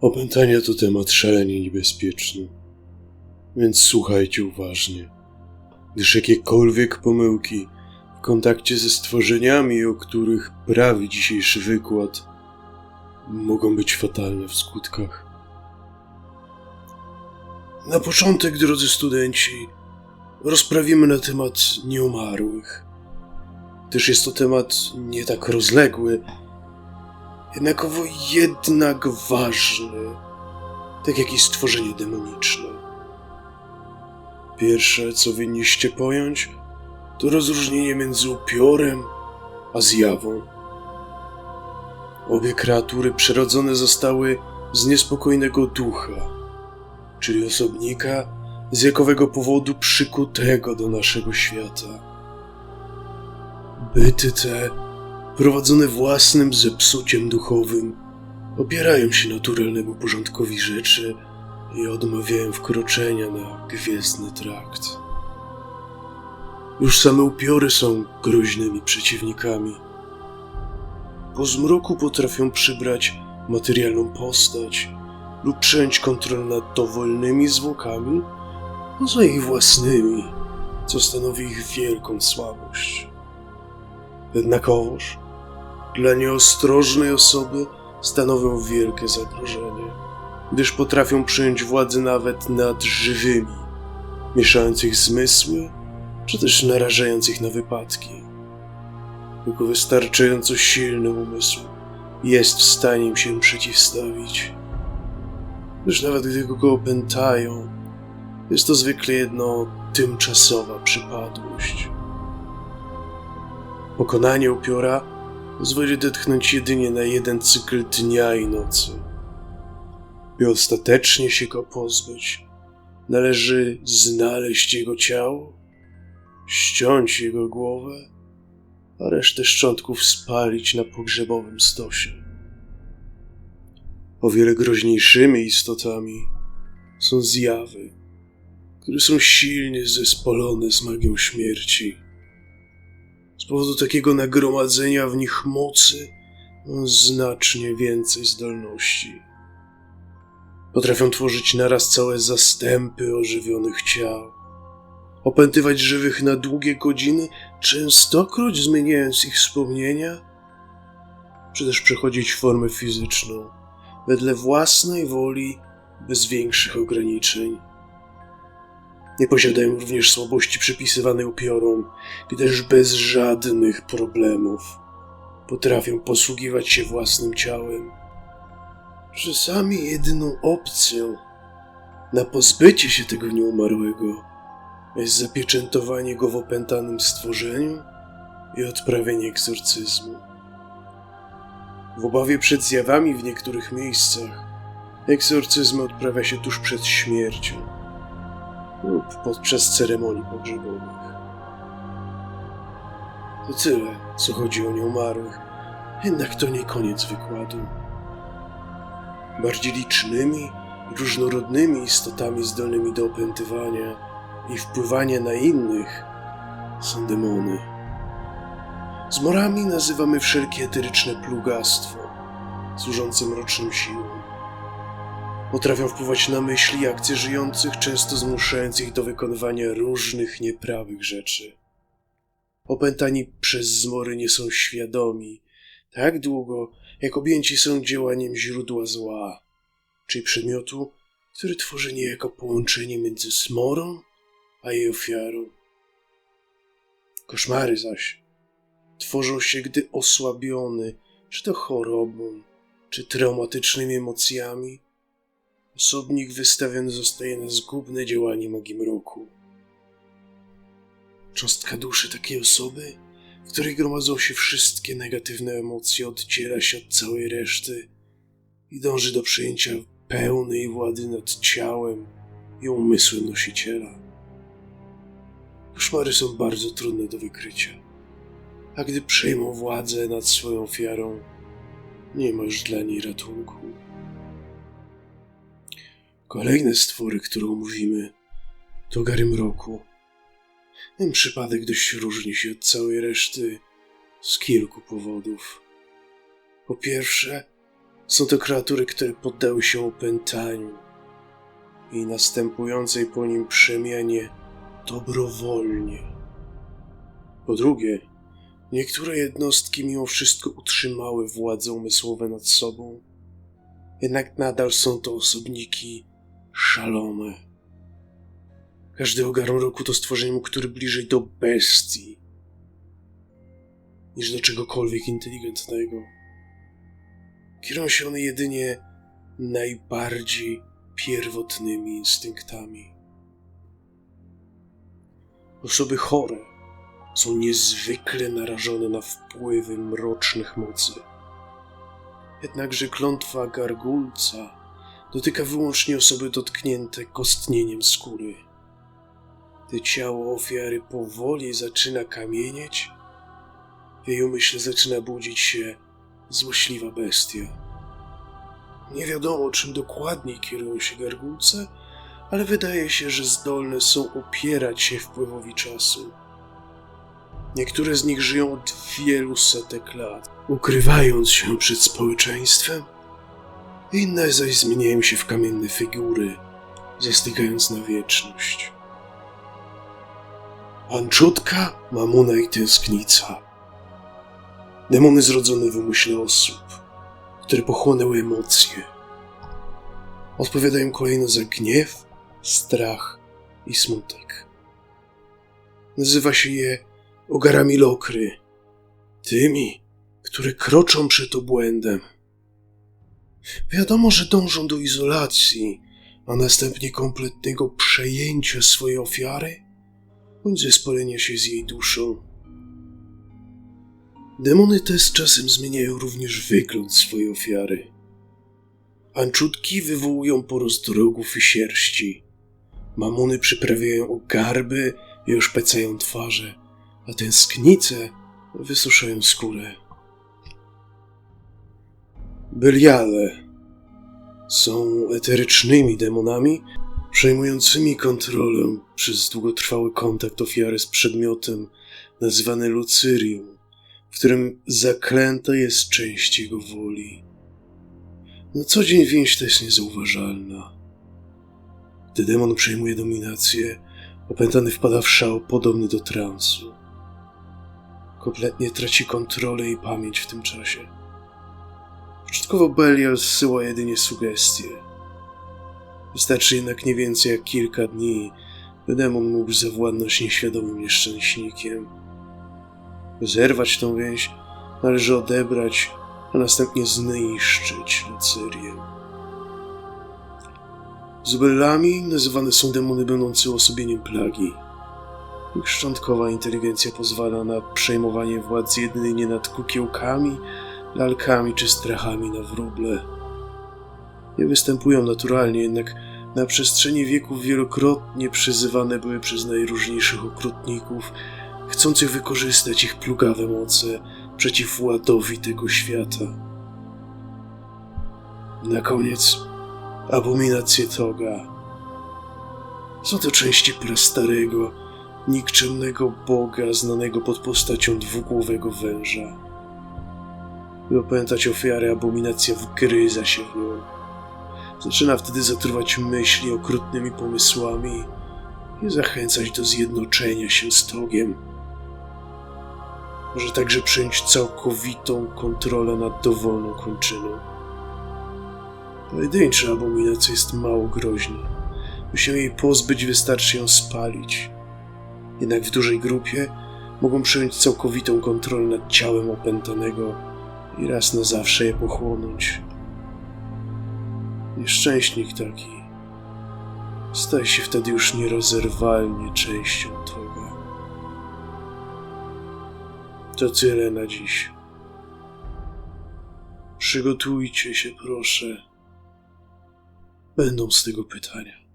Opętania to temat szalenie niebezpieczny, więc słuchajcie uważnie, gdyż jakiekolwiek pomyłki w kontakcie ze stworzeniami, o których prawi dzisiejszy wykład, mogą być fatalne w skutkach. Na początek, drodzy studenci, rozprawimy na temat nieumarłych. Gdyż jest to temat nie tak rozległy, jednakowo jednak ważny, tak jak i stworzenie demoniczne. Pierwsze, co winniście pojąć, to rozróżnienie między upiorem a zjawą. Obie kreatury przyrodzone zostały z niespokojnego ducha, czyli osobnika z jakowego powodu przykutego do naszego świata. Byty te, prowadzone własnym zepsuciem duchowym, opierają się naturalnemu porządkowi rzeczy i odmawiają wkroczenia na gwiezdny trakt. Już same upiory są groźnymi przeciwnikami. Po zmroku potrafią przybrać materialną postać lub przejąć kontrolę nad dowolnymi zwłokami poza ich własnymi, co stanowi ich wielką słabość. Jednakowoż dla nieostrożnej osoby stanowią wielkie zagrożenie, gdyż potrafią przejąć władzę nawet nad żywymi, mieszając ich zmysły, czy też narażając ich na wypadki. Tylko wystarczająco silny umysł jest w stanie im się przeciwstawić. Gdyż nawet gdy go opętają, jest to zwykle jedno tymczasowa przypadłość. Pokonanie upiora pozwoli odetchnąć jedynie na jeden cykl dnia i nocy. By ostatecznie się go pozbyć, należy znaleźć jego ciało, ściąć jego głowę, a resztę szczątków spalić na pogrzebowym stosie. O wiele groźniejszymi istotami są zjawy, które są silnie zespolone z magią śmierci. Z powodu takiego nagromadzenia w nich mocy znacznie więcej zdolności. Potrafią tworzyć naraz całe zastępy ożywionych ciał, opętywać żywych na długie godziny, częstokroć zmieniając ich wspomnienia, czy też przechodzić formę fizyczną wedle własnej woli, bez większych ograniczeń. Nie posiadają również słabości przypisywanej upiorom, gdyż bez żadnych problemów potrafią posługiwać się własnym ciałem. Czasami jedyną opcją na pozbycie się tego nieumarłego jest zapieczętowanie go w opętanym stworzeniu i odprawienie egzorcyzmu. W obawie przed zjawami w niektórych miejscach egzorcyzmy odprawia się tuż przed śmiercią lub podczas ceremonii pogrzebowych. To tyle, co chodzi o nieumarłych, jednak to nie koniec wykładu. Bardziej licznymi, różnorodnymi istotami zdolnymi do opętywania i wpływania na innych są demony. Z morami nazywamy wszelkie eteryczne plugastwo, służące mrocznym siłom. Potrafią wpływać na myśli i akcje żyjących, często zmuszając ich do wykonywania różnych nieprawych rzeczy. Opętani przez zmory nie są świadomi tak długo, jak objęci są działaniem źródła zła, czyli przedmiotu, który tworzy niejako połączenie między zmorą a jej ofiarą. Koszmary zaś tworzą się, gdy osłabiony, czy to chorobą, czy traumatycznymi emocjami, osobnik wystawiony zostaje na zgubne działanie magii mroku. Cząstka duszy takiej osoby, w której gromadzą się wszystkie negatywne emocje, oddziela się od całej reszty i dąży do przejęcia pełnej władzy nad ciałem i umysłem nosiciela. Koszmary są bardzo trudne do wykrycia, a gdy przejmą władzę nad swoją ofiarą, nie ma już dla niej ratunku. Kolejne stwory, które omówimy, to gary mroku. Ten przypadek dość różni się od całej reszty z kilku powodów. Po pierwsze, Są to kreatury, które poddały się opętaniu i następującej po nim przemianie dobrowolnie. Po drugie, niektóre jednostki mimo wszystko utrzymały władze umysłowe nad sobą, jednak nadal są to osobniki szalone. Każdy ogarł roku to stworzenie, który bliżej do bestii niż do czegokolwiek inteligentnego. Kierują się one jedynie najbardziej pierwotnymi instynktami. Osoby chore są niezwykle narażone na wpływy mrocznych mocy. Jednakże klątwa gargulca dotyka wyłącznie osoby dotknięte kostnieniem skóry. Gdy ciało ofiary powoli zaczyna kamienieć, w jej umyśle zaczyna budzić się złośliwa bestia. Nie wiadomo, czym dokładniej kierują się gargulce, ale wydaje się, że zdolne są opierać się wpływowi czasu. Niektóre z nich żyją od wielu setek lat, ukrywając się przed społeczeństwem. Inne zaś zmieniają się w kamienne figury, zastygając na wieczność. Anczutka, mamuna i tęsknica. Demony zrodzone w umyśle osób, które pochłonęły emocje. Odpowiadają kolejno za gniew, strach i smutek. Nazywa się je ogarami lokry, tymi, które kroczą przed obłędem. Wiadomo, że dążą do izolacji, a następnie kompletnego przejęcia swojej ofiary bądź zespolenia się z jej duszą. Demony te z czasem zmieniają również wygląd swojej ofiary. Anczutki wywołują porost rogów i sierści. Mamuny przyprawiają o garby i oszpecają twarze, a tęsknice wysuszają skórę. Beliale są eterycznymi demonami, przejmującymi kontrolę przez długotrwały kontakt ofiary z przedmiotem nazywany Lucyrium, w którym zaklęta jest część jego woli. Na co dzień więź ta jest niezauważalna. Gdy demon przejmuje dominację, opętany wpada w szał podobny do transu. Kompletnie traci kontrolę i pamięć w tym czasie. Początkowo Belial zsyła jedynie sugestie. Wystarczy jednak nie więcej jak kilka dni, by demon mógł zawładnąć nieświadomym nieszczęśnikiem. By zerwać tą więź, należy odebrać, a następnie zniszczyć Lucyrię. Zubellami nazywane są demony będące uosobieniem plagi. Ich szczątkowa inteligencja pozwala na przejmowanie władzy jedynie nad kukiełkami, lalkami czy strachami na wróble. Nie występują naturalnie, jednak na przestrzeni wieków wielokrotnie przyzywane były przez najróżniejszych okrutników, chcących wykorzystać ich plugawe moce przeciw ładowi tego świata. Na koniec abominacje Toga. Są to części prastarego, nikczemnego boga znanego pod postacią dwugłowego węża. By opętać ofiarę, abominacja wgryza się w nią. Zaczyna wtedy zatruwać myśli okrutnymi pomysłami i zachęcać do zjednoczenia się z Togiem. Może także przejąć całkowitą kontrolę nad dowolną kończyną. Pojedyncza abominacja jest mało groźna. By się jej pozbyć, wystarczy ją spalić. Jednak w dużej grupie mogą przejąć całkowitą kontrolę nad ciałem opętanego i raz na zawsze je pochłonąć. Nieszczęśnik taki staje się wtedy już nierozerwalnie częścią Toga. To tyle na dziś. Przygotujcie się, proszę. Będą z tego pytania.